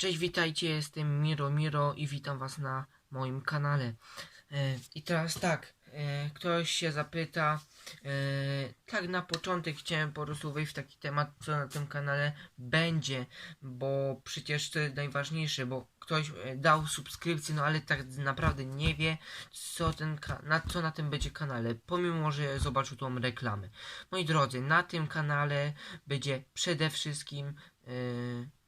Cześć, witajcie, jestem Miro Miro i witam was na moim kanale. E, I teraz tak, e, ktoś się zapyta, e, tak na początek chciałem po prostu wejść w taki temat, co na tym kanale będzie, bo przecież to jest najważniejsze, bo ktoś dał subskrypcję, no ale tak naprawdę nie wie, co, ten na, co na tym będzie kanale, pomimo, że zobaczył tą reklamę. Moi drodzy, na tym kanale będzie przede wszystkim e,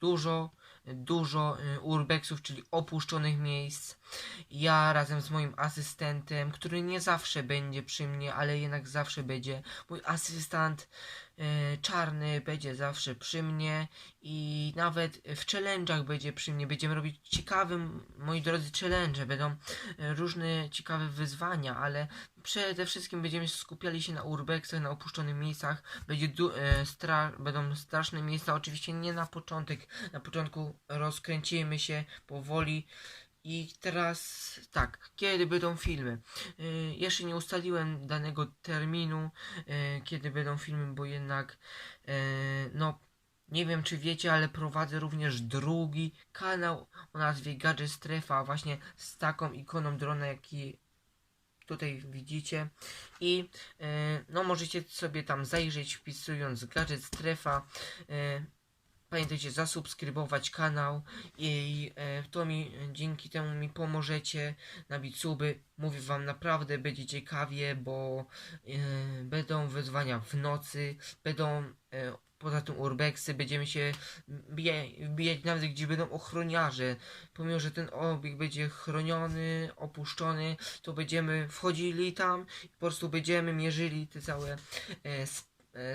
dużo, dużo y, urbexów, czyli opuszczonych miejsc. Ja razem z moim asystentem, który nie zawsze będzie przy mnie, ale jednak zawsze będzie. Mój asystent y, czarny będzie zawsze przy mnie i nawet w challenge'ach będzie przy mnie. Będziemy robić ciekawe, moi drodzy, challenge, będą y, różne ciekawe wyzwania, ale przede wszystkim będziemy skupiali się na urbexach, na opuszczonych miejscach. Będzie e, stra- będą straszne miejsca, oczywiście nie na początek. Na początku rozkręcimy się powoli. I teraz tak, kiedy będą filmy? E, jeszcze nie ustaliłem danego terminu, e, kiedy będą filmy, bo jednak e, no nie wiem czy wiecie, ale prowadzę również drugi kanał o nazwie Gadget Strefa, właśnie z taką ikoną drona, jaki tutaj widzicie i no możecie sobie tam zajrzeć wpisując gadżet strefa pamiętajcie zasubskrybować kanał i e, to mi dzięki temu mi pomożecie nabić suby. Mówię wam naprawdę będzie ciekawie bo e, będą wyzwania w nocy będą e, poza tym urbexy będziemy się wbijać nawet gdzie będą ochroniarze. Pomimo że ten obiekt będzie chroniony opuszczony to będziemy wchodzili tam i po prostu będziemy mierzyli te całe e,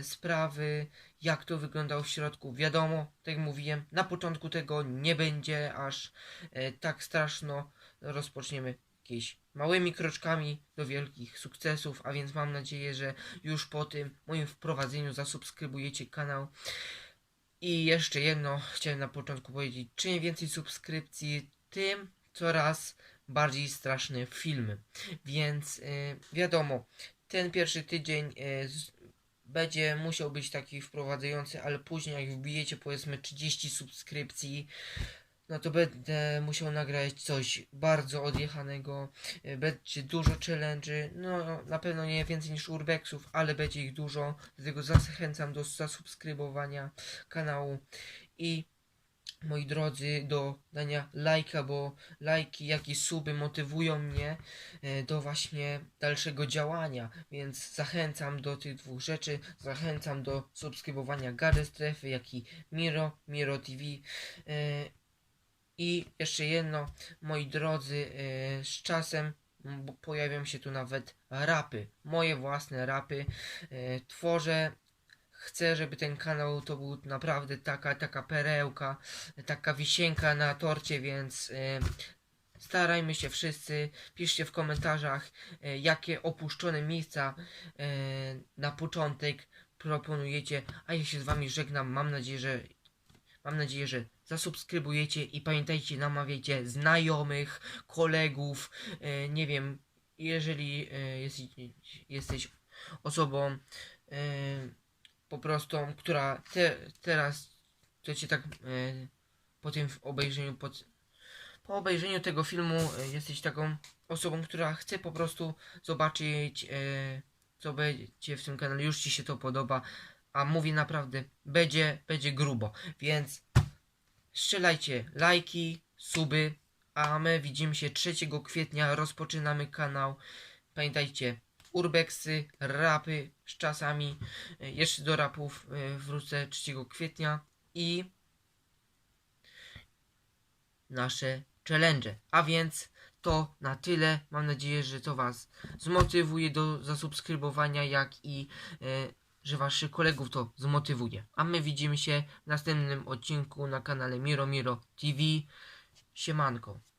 sprawy, jak to wyglądało w środku. Wiadomo, tak jak mówiłem, na początku tego nie będzie aż e, tak straszno. Rozpoczniemy jakieś małymi kroczkami do wielkich sukcesów, a więc mam nadzieję, że już po tym moim wprowadzeniu zasubskrybujecie kanał. I jeszcze jedno chciałem na początku powiedzieć, czym więcej subskrypcji, tym coraz bardziej straszne filmy. Więc y, wiadomo, ten pierwszy tydzień y, z, będzie musiał być taki wprowadzający, ale później jak wbijecie powiedzmy 30 subskrypcji, no to będę musiał nagrać coś bardzo odjechanego, y, będzie dużo challenge'y, no na pewno nie więcej niż urbexów, ale będzie ich dużo, dlatego zachęcam do zasubskrybowania kanału. I moi drodzy, do dania lajka, bo lajki, jak i suby motywują mnie e, do właśnie dalszego działania, więc zachęcam do tych dwóch rzeczy, zachęcam do subskrybowania Gary Strefy, jak i Miro, Miro TV e, i jeszcze jedno, moi drodzy, e, z czasem pojawią się tu nawet rapy, moje własne rapy, tworzę chcę, żeby ten kanał to był naprawdę taka, taka perełka, taka wisienka na torcie, więc e, starajmy się wszyscy, piszcie w komentarzach, e, jakie opuszczone miejsca e, na początek proponujecie, a ja się z wami żegnam, mam nadzieję, że mam nadzieję, że zasubskrybujecie i pamiętajcie, namawiajcie znajomych, kolegów, e, nie wiem, jeżeli e, jesteś, jesteś osobą e, po prostu, która te, teraz to cię tak e, po tym obejrzeniu, po, po obejrzeniu tego filmu e, jesteś taką osobą, która chce po prostu zobaczyć, e, co będzie w tym kanale, już ci się to podoba, a mówię naprawdę, będzie, będzie grubo, więc strzelajcie lajki, suby, a my widzimy się 3 kwietnia, rozpoczynamy kanał, pamiętajcie, urbexy, rapy z czasami, e, jeszcze do rapów e, wrócę 3 kwietnia i nasze challenge. A więc to na tyle. Mam nadzieję, że to Was zmotywuje do zasubskrybowania, jak i e, że Waszych kolegów to zmotywuje. A my widzimy się w następnym odcinku na kanale Miro Miro TV. Siemanko.